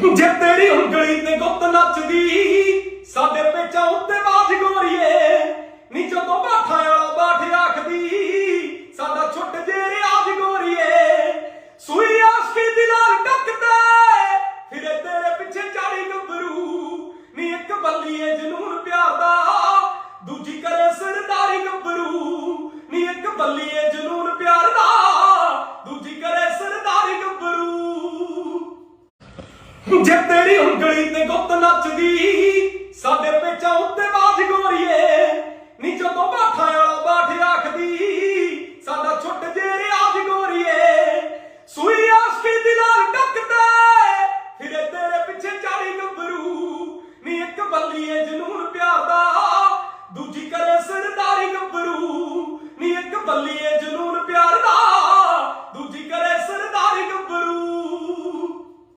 ਜੇ ਤੇਰੀ ਉਂਗਲੀ ਤੇ ਗੁੱਤ ਨੱਚਦੀ, ਸਾਡੇ ਪੇਚਾਂ ਉੱਤੇ ਬਾਜ ਗੋਰੀਏ। ਨੀ ਜਦੋਂ ਬਾਠਾ ਵਾਲਾ ਬਾਠ ਆਖਦੀ ਸਾਡਾ ਛੁੱਟ ਜੇ ਰਿਆਜ ਗੋਰੀਏ। ਸੂਈ ਆਸ਼ਕੀ ਦੀ ਲਾਲ ਟੱਕਦੇ ਫਿਰੇ ਤੇਰੇ ਪਿੱਛੇ ਚਾੜੀ ਗੱਭਰੂ ਨੀ ਇੱਕ ਬੱਲੀਏ ਜਨੂਨ ਜੇ ਤੇਰੀ ਉਂਗਲੀ ਤੇ ਗੁੱਤ ਨੱਚਦੀ